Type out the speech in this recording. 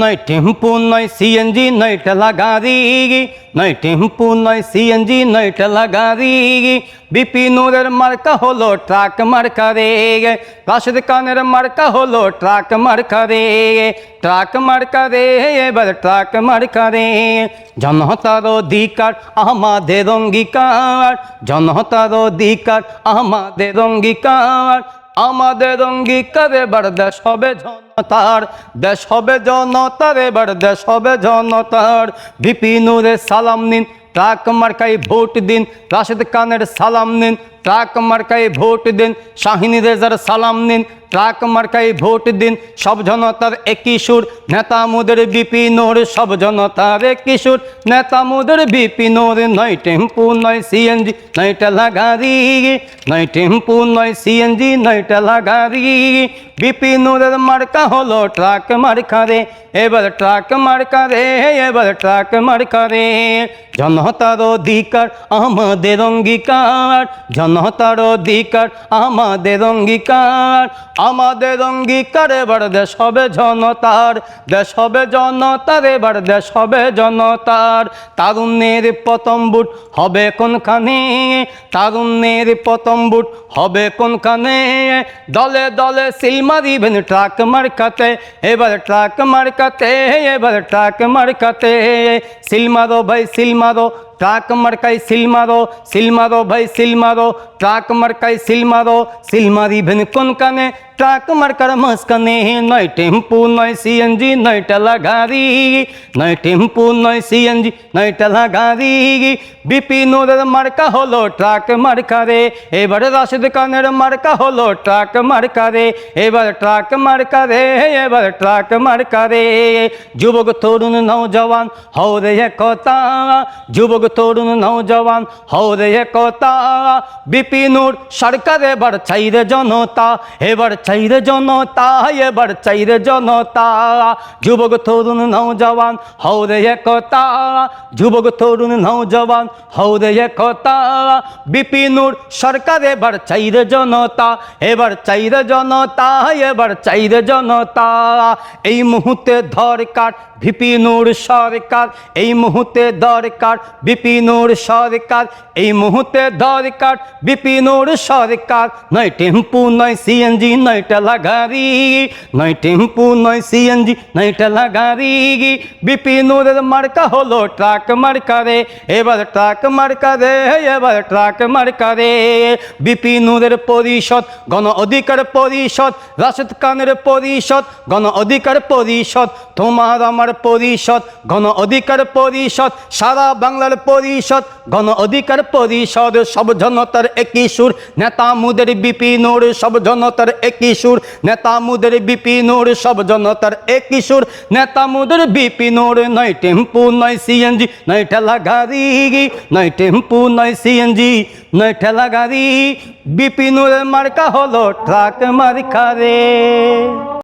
নয় টেম্পু নয় সিএনজি, নয় ঠেলা গাড়ি নয় টেম্পু নয় সিএনজি, নয় ঠেলা গাড়ি বিপিনুরের মার্কা হলো ট্রাক মার্কা রে রাশেদ খানের মার্কা হলো ট্রাক মার্কা রে ট্রাক মার্কা রে এবার ট্রাক মার্কা রে জনতার অধিকার আমাদের অঙ্গীকার। জনতার অধিকার আমাদের অঙ্গীকার। আমাদের অঙ্গীকারে বার দেশ হবে জনতার, দেশ হবে জনতারে বার দেশ হবে জনতার। বিপিনুরে সালাম নিন, ট্রাক মার্কাই ভোট দিন, রাশেদ কানের সালাম নিন ট্রাক মার্কাই ভোট দিন, শাহিনী রেজার সালাম নিন। ট্রাক মার্কাই ভোট দিন, সব জনতার একই সুর। নেতা মোদের বিপিনোর সব জনতার একই সুর। নেতা মোদের বিপিনোর নয় টেম্পু, নয় সিএনজি নয় টেলা গাড়ি নয় টেম্পু, নয় সিএনজি নয় টেলা গাড়ি বিপিনুরের মার্কা হলো ট্রাক মার্কা রে এবার ট্রাক মার্কা রে এবার ট্রাক মার্কা রে জনতার অধিকার, আমাদের অঙ্গীকার। জনতার অধিকার, আমাদের অঙ্গীকার আমাদের অঙ্গীকার, এবার দেশ হবে জনতার, দেশ হবে জনতার, এবার দেশ হবে জনতার। তারুণ্যের প্রথম বুট হবে কোনখানে? তারুণ্যের প্রথম বুট হবে কোনখানে? দলে দলে সিল মারিবেন ট্রাক মার্কাতে, এবার ট্রাক মার্কাতে, এবার ট্রাক মার্কাতে। সিল মারো ভাই, সিল মারো ট্রাক মার্কাই সিল মারো সিল মারো ভাই সিল মারো ট্রাক মার্কাই সিল মারো সিল মারিবেন কোন কানে ট্রাক মার্কার মাঝখানে নয় টেম্পু নয় সিএনজি নয় টেলা গাড়ি নয় টেম্পু নয় সিএনজি নয় টেলা গাড়ি বিপিনুরের মার্কা হলো ট্রাক মার্কা রে এবার রাশেদ খানের মার্কা হলো ট্রাক মার্কা রে এবার ট্রাক মার্কা রে এবার ট্রাক মার্কা রে যুবক তরুণ নৌজওয়ান হও রে একতা যুবক তরুণ নৌজওয়ান হও রে একতা বিপিনুর সরকার এবার চাইরে জনতা এবার চাইরে জনতা, এবার চাইরে জনতা। যুবক, তরুণ নৌজওয়ান হও রে একতা। যুবক, তরুণ নৌজওয়ান রে একতা। বিপিনুর সরকার, এবার চাইরে জনতা। এবার চাইরে জনতা, এবার চাইরে জনতা। এই মুহূর্তে দরকার বিপিনুর সরকার। এই মুহূর্তে দরকার বিপিনুর সরকার। এই মুহূর্তে দরকার বিপিনুর সরকার। নয় টেম্পু, নয় সিএনজি নয় গাড়ি নয় টেম্পু নয় সিএনজি নয় টেলা গাড়ি বিপিনুরের মার্কা হলো ট্রাক মার্কা রে এবার ট্রাক মার্কা রে এবার ট্রাক মার্কা রে বিপিনুরের পরিষদ, গণ অধিকার পরিষদ, রাশেদ খানের পরিষদ, গণ অধিকার পরিষদ তোমার আমার পরিষদ, গণ অধিকার পরিষদ, সারা বাংলার পরিষদ, গণ অধিকার পরিষদ, সব জনতার একই সুর, নেতা মুদের বিপিনুর সব জনতার একই সুর, নেতা মুদের বিপিনুর সব জনতার একই সুর, নেতা মুদের বিপিনুর নয় টেম্পু, নয় সিএনজি, নয় ঠেলা গাড়ি, নয় টেম্পু, নয় সিএনজি, নয় ঠেলা গাড়ি বিপিনুরের মার্কা হলো ট্রাক মার্কা রে